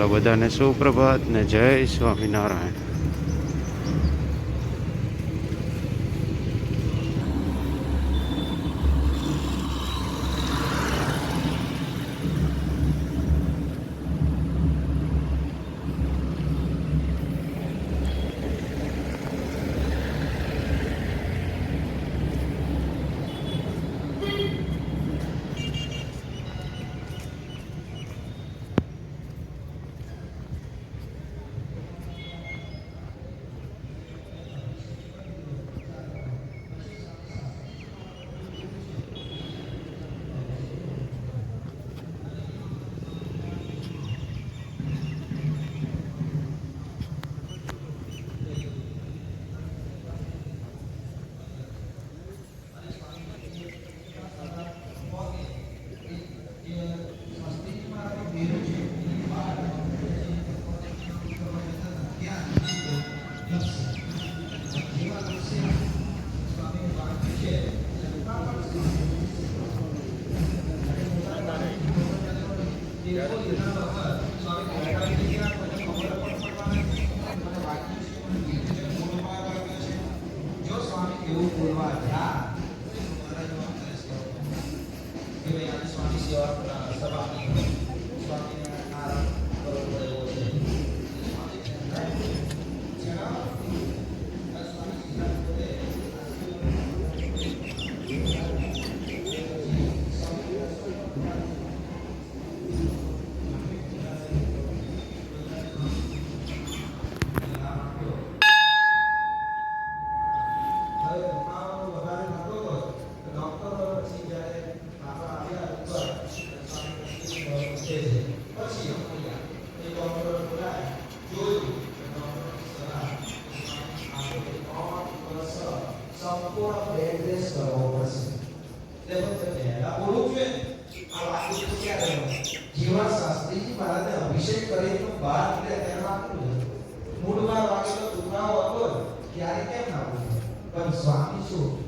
ચાલો બધાને સુપ્રભાત ને જય સ્વામિનારાયણ.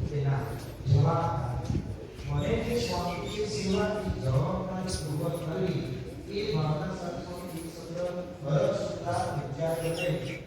તેના જવાબ મને જે સ્વામીએ સેવાની જવાબદારી પૂર્વક કરી એ માતા સાથે સંગ્રહ ભરત સુધા વિદ્યાર્થીઓને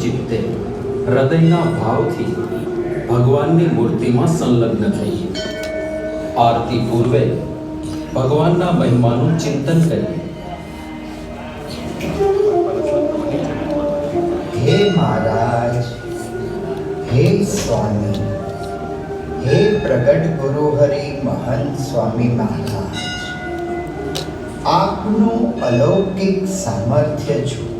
ચિત્તે હૃદયના ભાવથી ભગવાનની મૂર્તિમાં સંલગ્ન થઈએ આરતી પૂર્વે ભગવાનના મહિમાનું ચિંતન કરીએ હે મહારાજ હે સ્વામી હે પ્રગટ ગુરુ હરિ મહંત સ્વામી મહારાજ આપનું અલૌકિક સામર્થ્ય છું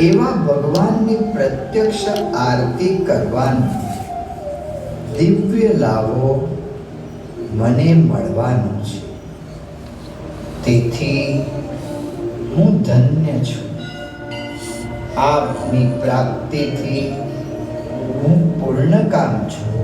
એવા ભગવાનની પ્રત્યક્ષ આરતી કરવાનો, દિવ્ય લાભો મને મળવાનો છે. તેથી હું ધન્ય છું. આપની પ્રાપ્તિથી હું પૂર્ણકામ છું.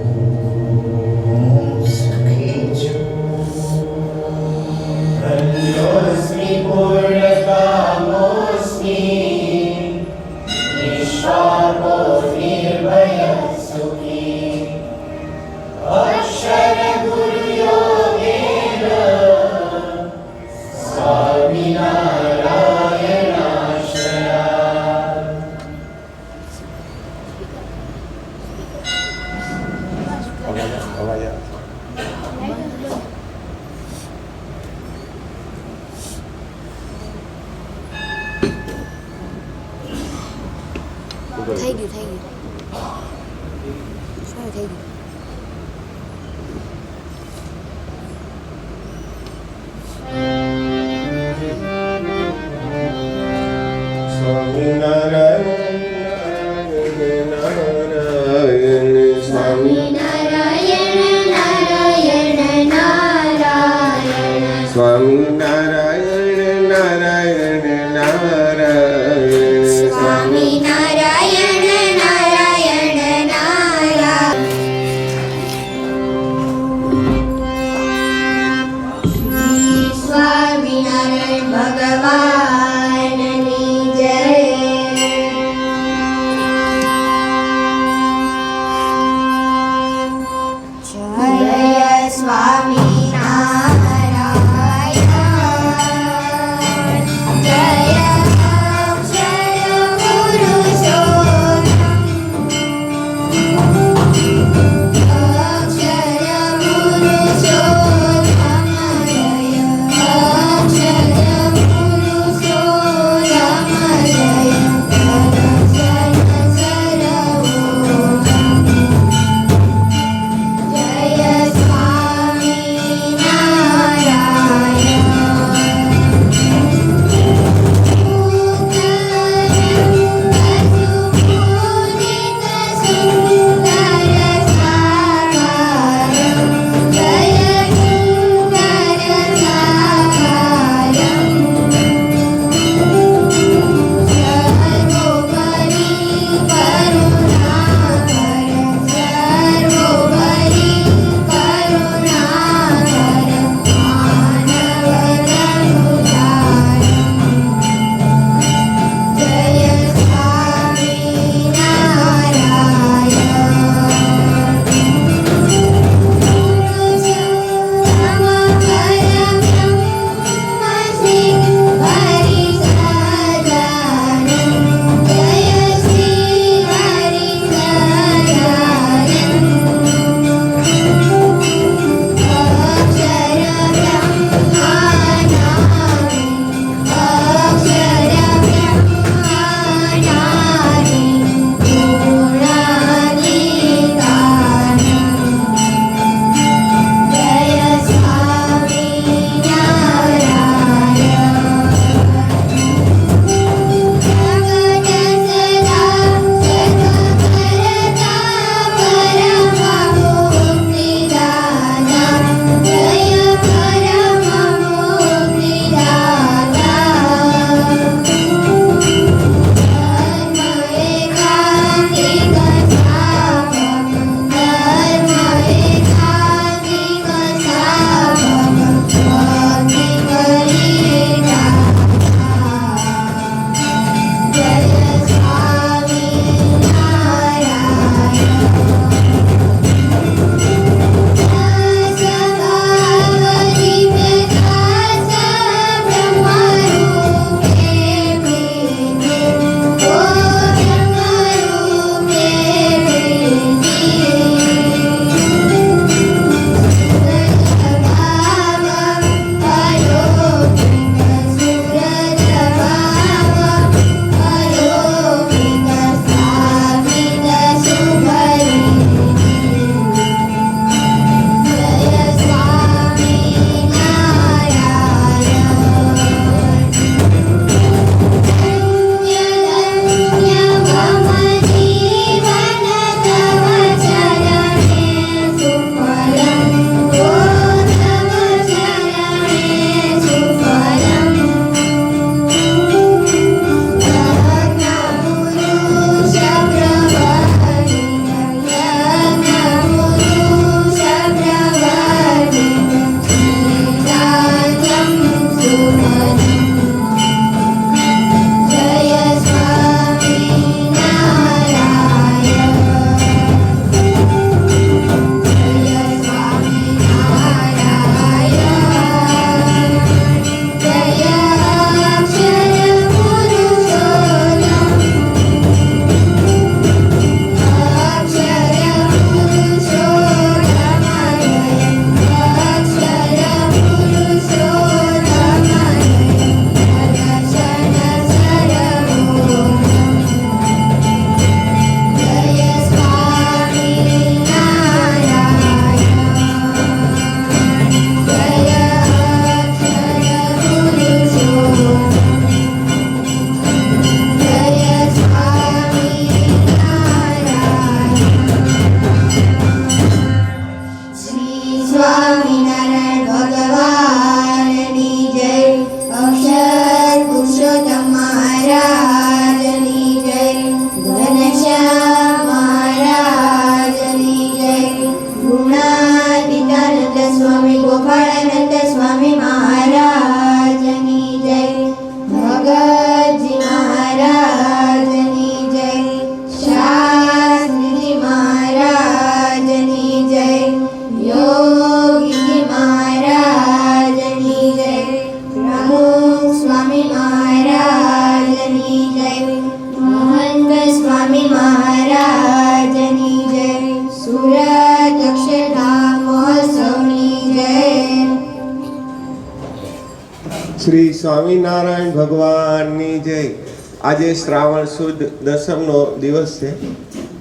આજે શ્રાવણ સુદ દસમનો દિવસ છે.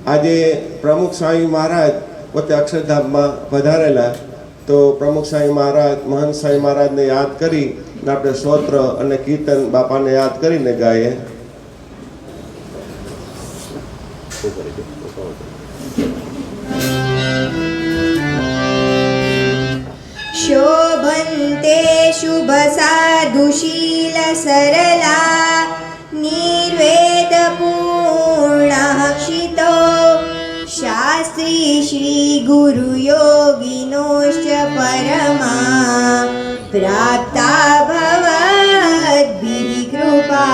આજે પ્રમુખ સ્વામી મહારાજ પોતે અક્ષરધામમાં વધારેલા તો પ્રમુખ સ્વામી મહારાજ, મહંત સ્વામી મહારાજને યાદ કરી ને આપણે સ્તોત્ર અને કીર્તન બાપાને યાદ કરીને ગાઈએ. शोभन्ते शुभसाधुशीलसरला निर्वेदपूर्णः क्षितो शास्त्री श्रीगुरुयोगिनोश्च परमा प्राप्ता भवद्भिः कृपा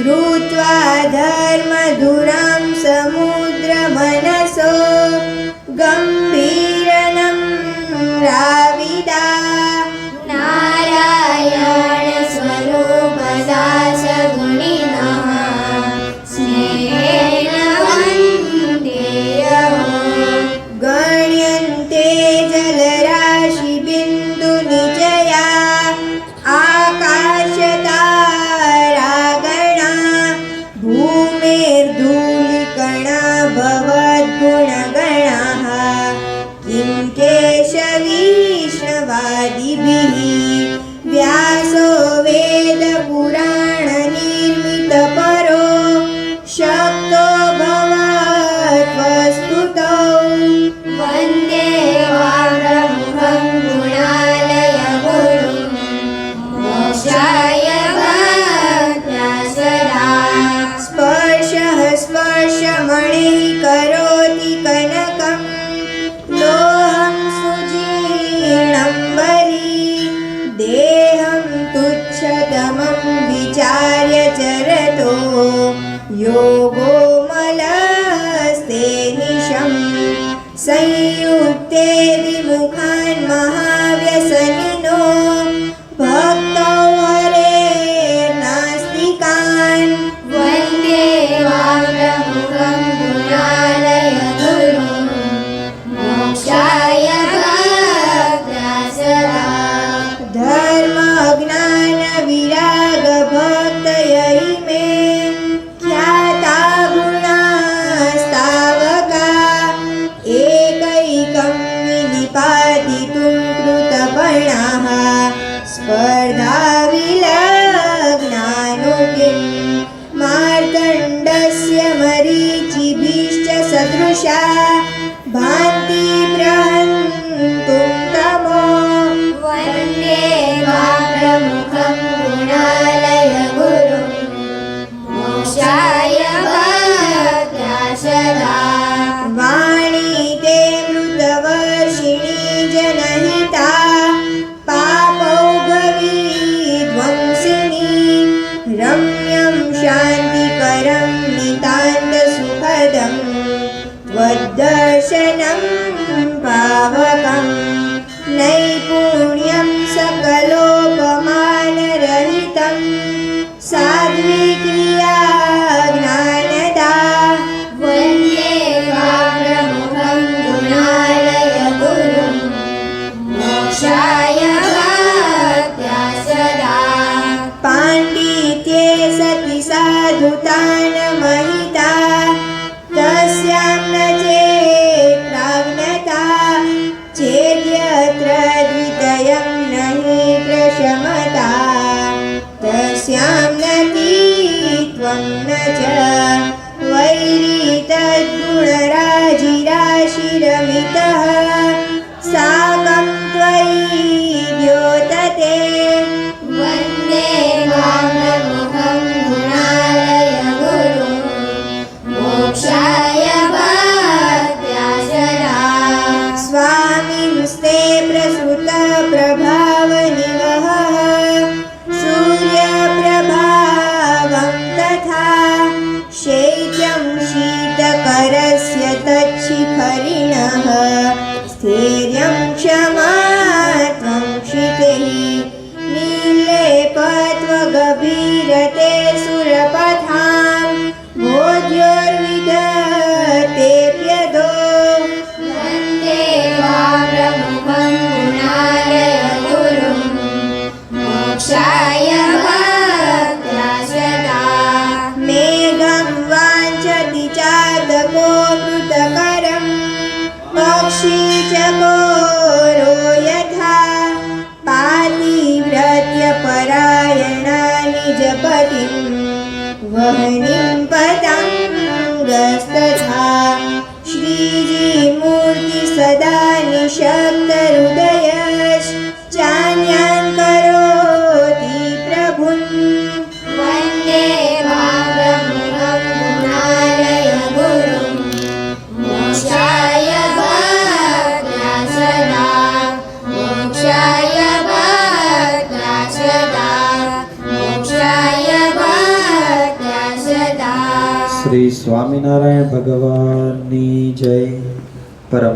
धृत्वा धर्मधुरं समुद्रमनसो गम्भीरनं राविदा नारायणस्वरोपदास करोति कनकं। लोहं सुजीर्णं वरी। देहं तुच्छतमं विचार्य चरतो। योगो first.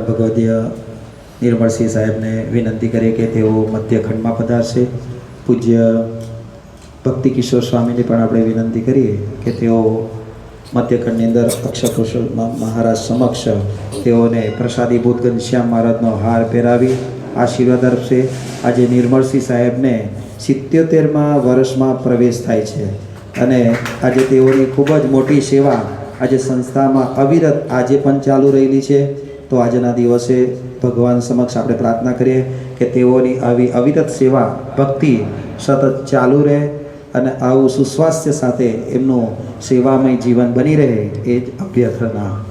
ભગવદીય નિર્મળસિંહ સાહેબને વિનંતી કરીએ કે તેઓ મધ્યખંડમાં પધારશે. પૂજ્ય ભક્તિ કિશોર સ્વામીને પણ આપણે વિનંતી કરીએ કે તેઓ મધ્યખંડની અંદર અક્ષકુશલ મહારાજ સમક્ષ તેઓને પ્રસાદી ભૂત શ્યામ મહારાજનો હાર પહેરાવી આશીર્વાદ આપશે આજે નિર્મળસિંહ સાહેબને સિત્યોતેરમાં વર્ષમાં પ્રવેશ થાય છે અને આજે તેઓની ખૂબ જ મોટી સેવા આજે સંસ્થામાં અવિરત આજે પણ ચાલુ રહેલી છે. તો આજના દિવસે ભગવાન સમક્ષ આપણે પ્રાર્થના કરીએ કે તેઓની આવી અવિરત સેવા, ભક્તિ સતત ચાલુ રહે અને આવું સુસ્વાસ્થ્ય સાથે એમનું સેવામય જીવન બની રહે એ જ અભ્યર્થના.